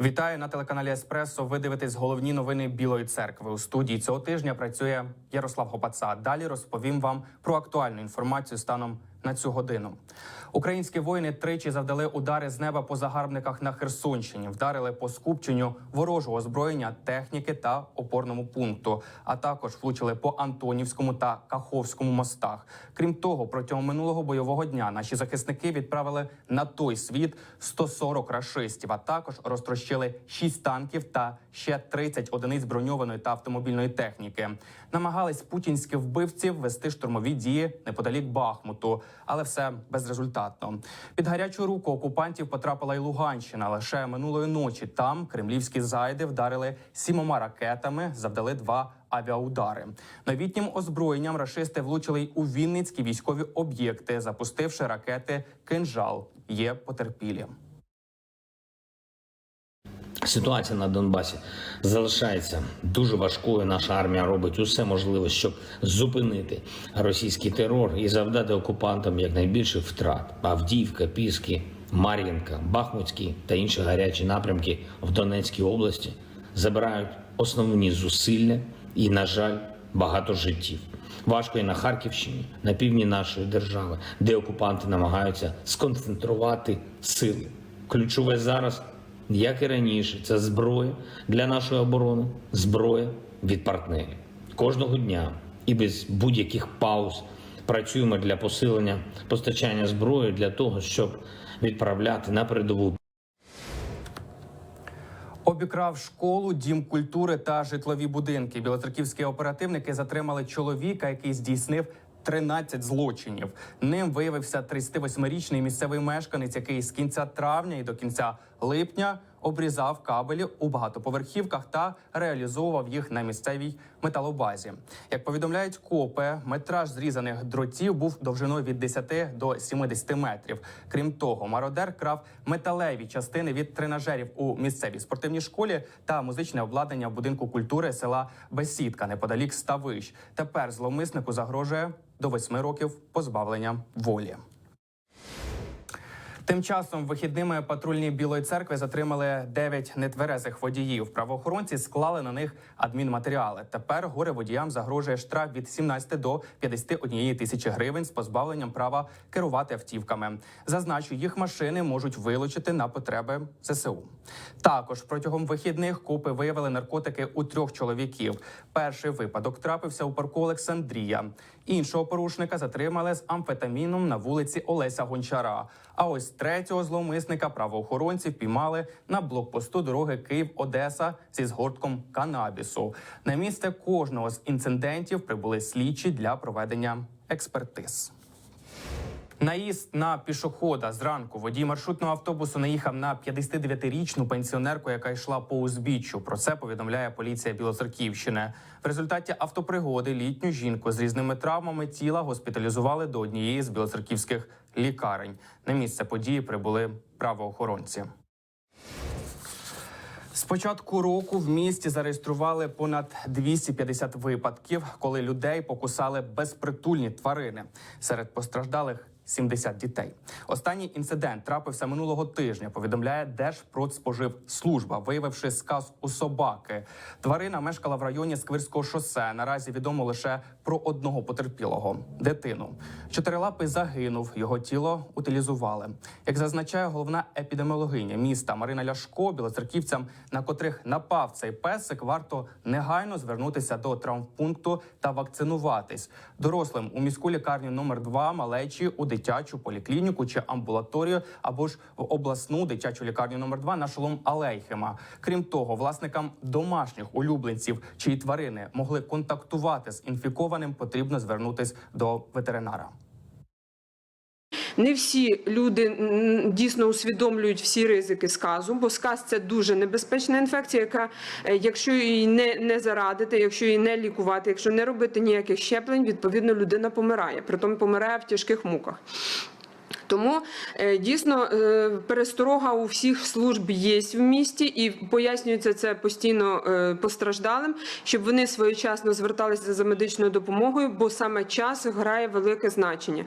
Вітаю на телеканалі Еспресо. Ви дивитесь головні новини Білої церкви. У студії цього тижня працює Ярослав Гопаца. Далі розповім вам про актуальну інформацію станом на цю годину. Українські воїни тричі завдали удари з неба по загарбниках на Херсонщині, вдарили по скупченню ворожого озброєння, техніки та опорному пункту, а також влучили по Антонівському та Каховському мостах. Крім того, протягом минулого бойового дня наші захисники відправили на той світ 140 рашистів, а також розтрощили 6 танків та ще 30 одиниць броньованої та автомобільної техніки. Намагались путінські вбивці вести штурмові дії неподалік Бахмуту, але все безрезультатно. Під гарячу руку окупантів потрапила й Луганщина. Лише минулої ночі там кремлівські зайди вдарили сімома ракетами, завдали два авіаудари. Новітнім озброєнням рашисти влучили й у Вінницькі військові об'єкти, запустивши ракети кинжал. Є потерпілі. Ситуація на Донбасі залишається дуже важкою. Наша армія робить усе можливе, щоб зупинити російський терор і завдати окупантам якнайбільших втрат. Авдіївка, Піски, Мар'їнка, Бахмутські та інші гарячі напрямки в Донецькій області забирають основні зусилля і, на жаль, багато життів. Важко і на Харківщині, на півдні нашої держави, де окупанти намагаються сконцентрувати сили. Ключове зараз як і раніше, це зброя для нашої оборони, зброя від партнерів. Кожного дня і без будь-яких пауз працюємо для посилення постачання зброї для того, щоб відправляти на передову Обікрав школу, дім культури та житлові будинки. Білоцерківські оперативники затримали чоловіка, який здійснив 13 злочинів. Ним виявився 38-річний місцевий мешканець, який з кінця травня і до кінця липня обрізав кабелі у багатоповерхівках та реалізовував їх на місцевій металобазі. Як повідомляють копи, метраж зрізаних дротів був довжиною від 10 до 70 метрів. Крім того, мародер крав металеві частини від тренажерів у місцевій спортивній школі та музичне обладнання в будинку культури села Бесідка неподалік Ставищ. Тепер зловмиснику загрожує до 8 років позбавлення волі. Тим часом вихідними патрульні Білої церкви затримали 9 нетверезих водіїв. Правоохоронці склали на них адмінматеріали. Тепер горе водіям загрожує штраф від 17 до 51 тисячі гривень з позбавленням права керувати автівками. Зазначу, їх машини можуть вилучити на потреби ЗСУ. Також протягом вихідних копи виявили наркотики у трьох чоловіків. Перший випадок трапився у парку Олександрія. Іншого порушника затримали з амфетаміном на вулиці Олеся Гончара. А ось третього зловмисника правоохоронці піймали на блокпосту дороги Київ-Одеса зі згортком канабісу. На місце кожного з інцидентів прибули слідчі для проведення експертиз. Наїзд на пішохода зранку водій маршрутного автобусу наїхав на 59-річну пенсіонерку, яка йшла по узбіччю. Про це повідомляє поліція Білоцерківщини. В результаті автопригоди літню жінку з різними травмами тіла госпіталізували до однієї з білоцерківських лікарень. На місце події прибули правоохоронці. З початку року в місті зареєстрували понад 250 випадків, коли людей покусали безпритульні тварини. Серед постраждалих 70 дітей. Останній інцидент трапився минулого тижня. Повідомляє Держпродспоживслужба, виявивши сказ у собаки. Тварина мешкала в районі Сквирського шосе. Наразі відомо лише про одного потерпілого дитину. Чотирилапий загинув. Його тіло утилізували. Як зазначає головна епідеміологиня міста Марина Ляшко, білоцерківцям, на котрих напав цей песик, варто негайно звернутися до травмпункту та вакцинуватись. Дорослим у міську лікарню номер 2 малечі у дитячу поліклініку чи амбулаторію або ж в обласну дитячу лікарню номер 2 на шолом Алейхема. Крім того, власникам домашніх улюбленців, чиї тварини могли контактувати з інфікованим, потрібно звернутись до ветеринара. Не всі люди дійсно усвідомлюють всі ризики сказу, бо сказ це дуже небезпечна інфекція, яка, е, якщо її не, не зарадити, якщо її не лікувати, якщо не робити ніяких щеплень, відповідно людина помирає. Притом помирає в тяжких муках. Тому е, дійсно е, пересторога у всіх служб є в місті, і пояснюється це постійно е, постраждалим, щоб вони своєчасно зверталися за медичною допомогою, бо саме час грає велике значення.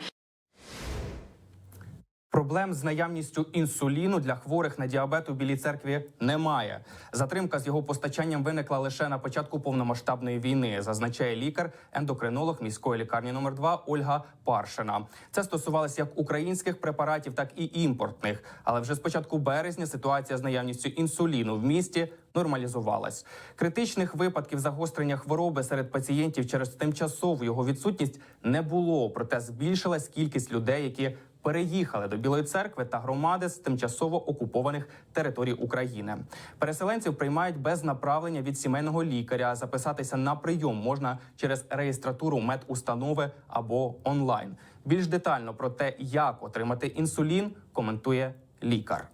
Проблем з наявністю інсуліну для хворих на діабет у Білій церкві немає. Затримка з його постачанням виникла лише на початку повномасштабної війни, зазначає лікар, ендокринолог міської лікарні номер 2 Ольга Паршина. Це стосувалося як українських препаратів, так і імпортних. Але вже з початку березня ситуація з наявністю інсуліну в місті нормалізувалась. Критичних випадків загострення хвороби серед пацієнтів через тимчасову його відсутність не було. Проте збільшилась кількість людей, які переїхали до Білої церкви та громади з тимчасово окупованих територій України. Переселенців приймають без направлення від сімейного лікаря. Записатися на прийом можна через реєстратуру медустанови або онлайн. Більш детально про те, як отримати інсулін, коментує лікар.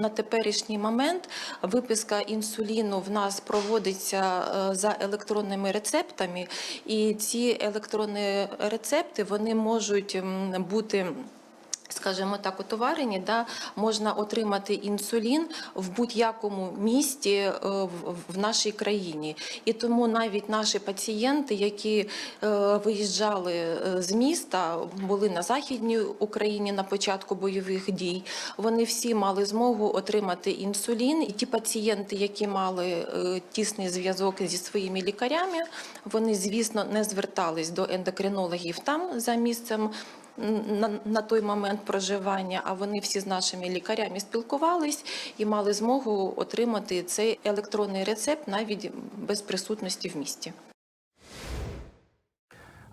На теперішній момент виписка інсуліну в нас проводиться е, за електронними рецептами, і ці електронні рецепти вони можуть бути. Скажімо так, отоварені, да, можна отримати інсулін в будь-якому місті е, в, нашій країні. І тому навіть наші пацієнти, які е, виїжджали е, з міста, були на Західній Україні на початку бойових дій, вони всі мали змогу отримати інсулін. І ті пацієнти, які мали тісний зв'язок зі своїми лікарями, вони, звісно, не звертались до ендокринологів там за місцем на, на той момент проживання, а вони всі з нашими лікарями спілкувались і мали змогу отримати цей електронний рецепт навіть без присутності в місті.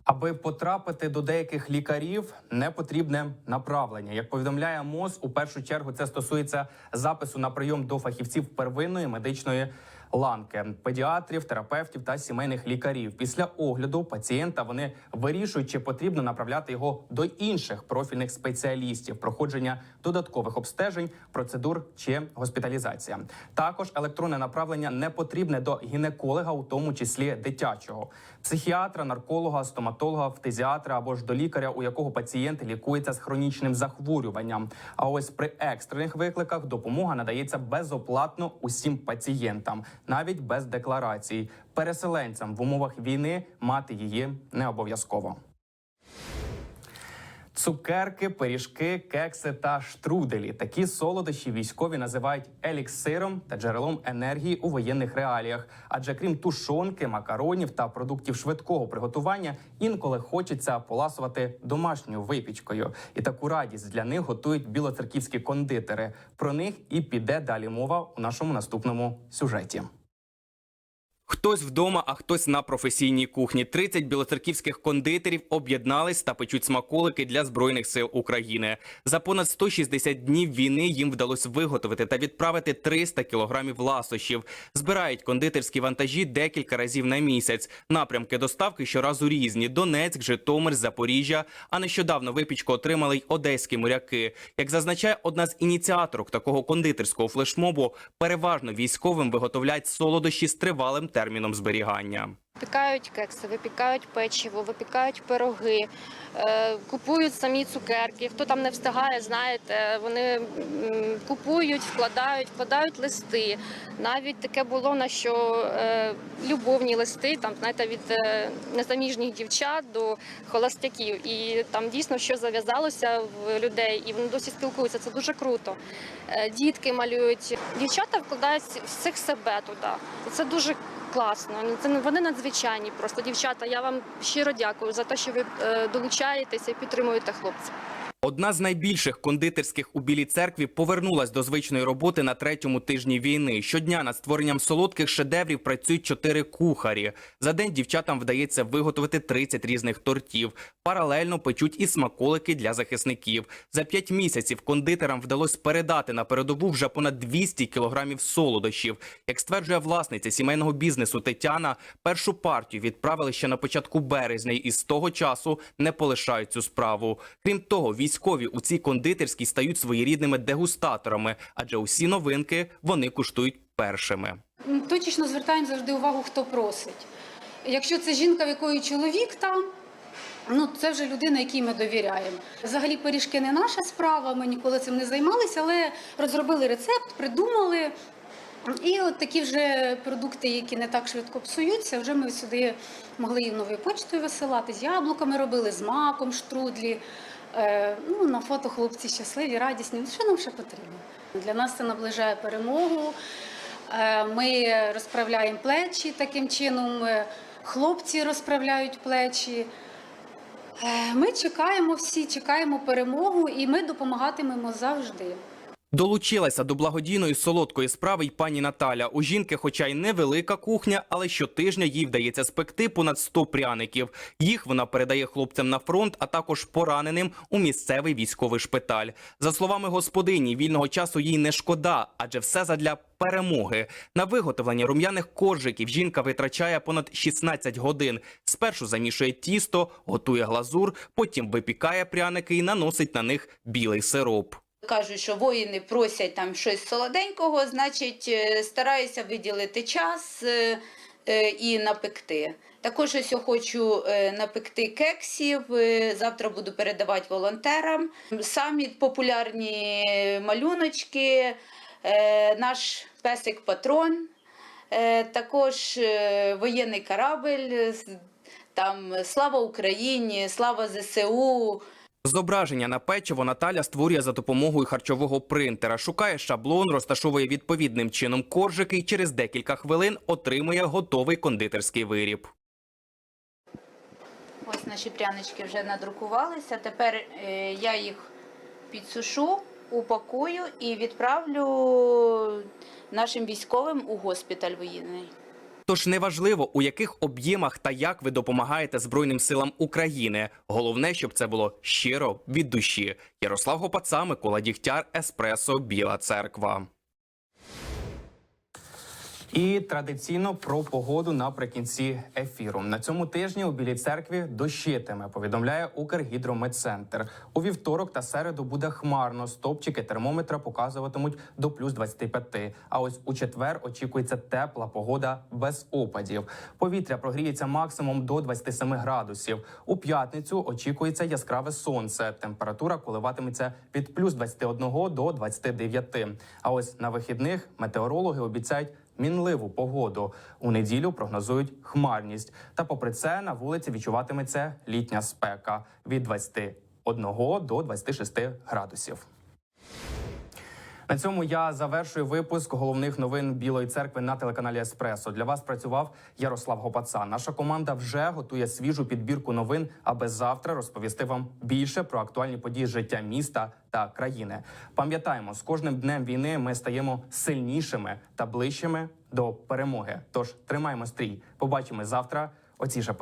Аби потрапити до деяких лікарів, не потрібне направлення. Як повідомляє МОЗ, у першу чергу це стосується запису на прийом до фахівців первинної медичної ланки, педіатрів, терапевтів та сімейних лікарів. Після огляду пацієнта вони вирішують, чи потрібно направляти його до інших профільних спеціалістів, проходження додаткових обстежень, процедур чи госпіталізація. Також електронне направлення не потрібне до гінеколога, у тому числі дитячого, психіатра, нарколога, стоматолога, фтизіатра або ж до лікаря, у якого пацієнт лікується з хронічним захворюванням. А ось при екстрених викликах допомога надається безоплатно усім пацієнтам, навіть без декларації. Переселенцям в умовах війни мати її не обов'язково. Цукерки, пиріжки, кекси та штруделі. Такі солодощі військові називають еліксиром та джерелом енергії у воєнних реаліях. Адже крім тушонки, макаронів та продуктів швидкого приготування, інколи хочеться поласувати домашньою випічкою. І таку радість для них готують білоцерківські кондитери. Про них і піде далі мова у нашому наступному сюжеті. Хтось вдома, а хтось на професійній кухні. 30 білоцерківських кондитерів об'єднались та печуть смаколики для збройних сил України. За понад 160 днів війни їм вдалося виготовити та відправити 300 кілограмів ласощів. Збирають кондитерські вантажі декілька разів на місяць. Напрямки доставки щоразу різні: Донецьк, Житомир, Запоріжжя. А нещодавно випічку отримали й одеські моряки. Як зазначає одна з ініціаторок такого кондитерського флешмобу, переважно військовим виготовляють солодощі з тривалим терміном зберігання. Випікають кекси, випікають печиво, випікають пироги, е, купують самі цукерки. Хто там не встигає, знаєте, вони купують, вкладають, вкладають листи. Навіть таке було на що е, любовні листи, там знаєте, від е, незаміжніх дівчат до холостяків. І там дійсно що зав'язалося в людей, і вони досі спілкуються. Це дуже круто. Дітки малюють. Дівчата вкладають всіх себе туди. Це дуже класно. Ну, Це вони надзвичайні. Просто дівчата. Я вам щиро дякую за те, що ви е, долучаєтеся і підтримуєте хлопців. Одна з найбільших кондитерських у Білій церкві повернулась до звичної роботи на третьому тижні війни. Щодня над створенням солодких шедеврів працюють чотири кухарі. За день дівчатам вдається виготовити 30 різних тортів. Паралельно печуть і смаколики для захисників. За п'ять місяців кондитерам вдалося передати на передову вже понад 200 кілограмів солодощів. Як стверджує власниця сімейного бізнесу Тетяна, першу партію відправили ще на початку березня, і з того часу не полишають цю справу. Крім того, військові у цій кондитерській стають своєрідними дегустаторами, адже усі новинки вони куштують першими. Точечно звертаємо завжди увагу, хто просить. Якщо це жінка, в якої чоловік там, ну це вже людина, якій ми довіряємо. Взагалі пиріжки не наша справа, ми ніколи цим не займалися, але розробили рецепт, придумали. І от такі вже продукти, які не так швидко псуються, вже ми сюди могли і новою почтою висилати, з яблуками робили, з маком, штрудлі. Е, ну, на фото хлопці щасливі, радісні. Ну, Що нам ще потрібно? Для нас це наближає перемогу. Е, Ми розправляємо плечі таким чином. е, Хлопці розправляють плечі. Ми чекаємо всі, чекаємо перемогу, і ми допомагатимемо завжди. Долучилася до благодійної солодкої справи й пані Наталя. У жінки, хоча й невелика кухня, але щотижня їй вдається спекти понад 100 пряників. Їх вона передає хлопцям на фронт, а також пораненим у місцевий військовий шпиталь. За словами господині, вільного часу їй не шкода, адже все задля перемоги. На виготовлення рум'яних коржиків жінка витрачає понад 16 годин. Спершу замішує тісто, готує глазур, потім випікає пряники і наносить на них білий сироп. Кажуть, що воїни просять там щось солоденького, значить, е, стараюся виділити час е, е, і напекти. Також ось я хочу напекти кексів. Завтра буду передавати волонтерам. Самі популярні малюночки, наш песик патрон, е, також воєнний корабель. Там слава Україні, слава ЗСУ. Зображення на печиво Наталя створює за допомогою харчового принтера. Шукає шаблон, розташовує відповідним чином коржики і через декілька хвилин отримує готовий кондитерський виріб. Ось наші прянички вже надрукувалися. Тепер е, я їх підсушу, упакую і відправлю нашим військовим у госпіталь воєнний. Тож неважливо, у яких об'ємах та як ви допомагаєте Збройним силам України. Головне, щоб це було щиро від душі. Ярослав Гопаца, Микола Дігтяр, Еспресо, Біла Церква. І традиційно про погоду наприкінці ефіру. На цьому тижні у Білій церкві дощитиме, повідомляє Укргідрометцентр. У вівторок та середу буде хмарно. Стопчики термометра показуватимуть до плюс 25. А ось у четвер очікується тепла погода без опадів. Повітря прогріється максимум до 27 градусів. У п'ятницю очікується яскраве сонце. Температура коливатиметься від плюс 21 до 29. А ось на вихідних метеорологи обіцяють мінливу погоду. У неділю прогнозують хмарність. Та попри це на вулиці відчуватиметься літня спека від 21 до 26 градусів. На цьому я завершую випуск головних новин Білої церкви на телеканалі Еспресо. Для вас працював Ярослав Гопаца. Наша команда вже готує свіжу підбірку новин, аби завтра розповісти вам більше про актуальні події життя міста та країни. Пам'ятаємо, з кожним днем війни ми стаємо сильнішими та ближчими до перемоги. Тож тримаємо стрій. Побачимо завтра о цій же.